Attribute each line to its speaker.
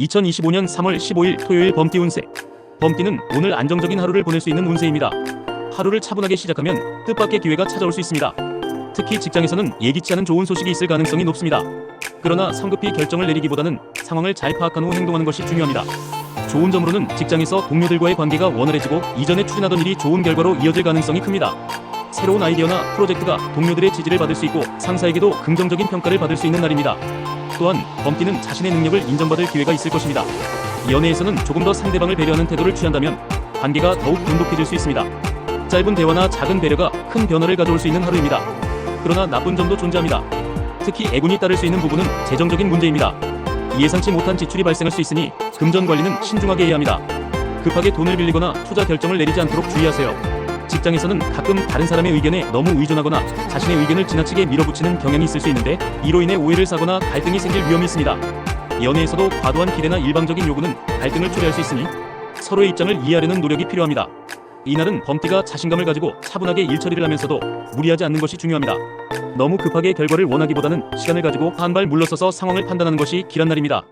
Speaker 1: 2025년 3월 15일 토요일 범띠 운세. 범띠는 오늘 안정적인 하루를 보낼 수 있는 운세입니다. 하루를 차분하게 시작하면 뜻밖의 기회가 찾아올 수 있습니다. 특히 직장에서는 예기치 않은 좋은 소식이 있을 가능성이 높습니다. 그러나 성급히 결정을 내리기보다는 상황을 잘 파악한 후 행동하는 것이 중요합니다. 좋은 점으로는 직장에서 동료들과의 관계가 원활해지고 이전에 추진하던 일이 좋은 결과로 이어질 가능성이 큽니다. 새로운 아이디어나 프로젝트가 동료들의 지지를 받을 수 있고 상사에게도 긍정적인 평가를 받을 수 있는 날입니다. 또한 범띠는 자신의 능력을 인정받을 기회가 있을 것입니다. 연애에서는 조금 더 상대방을 배려하는 태도를 취한다면 관계가 더욱 돈독해질 수 있습니다. 짧은 대화나 작은 배려가 큰 변화를 가져올 수 있는 하루입니다. 그러나 나쁜 점도 존재합니다. 특히 애군이 따를 수 있는 부분은 재정적인 문제입니다. 예상치 못한 지출이 발생할 수 있으니 금전 관리는 신중하게 해야 합니다. 급하게 돈을 빌리거나 투자 결정을 내리지 않도록 주의하세요. 직장에서는 가끔 다른 사람의 의견에 너무 의존하거나 자신의 의견을 지나치게 밀어붙이는 경향이 있을 수 있는데 이로 인해 오해를 사거나 갈등이 생길 위험이 있습니다. 연애에서도 과도한 기대나 일방적인 요구는 갈등을 초래할 수 있으니 서로의 입장을 이해하려는 노력이 필요합니다. 이날은 범띠가 자신감을 가지고 차분하게 일 처리를 하면서도 무리하지 않는 것이 중요합니다. 너무 급하게 결과를 원하기보다는 시간을 가지고 한 발 물러서서 상황을 판단하는 것이 길한 날입니다.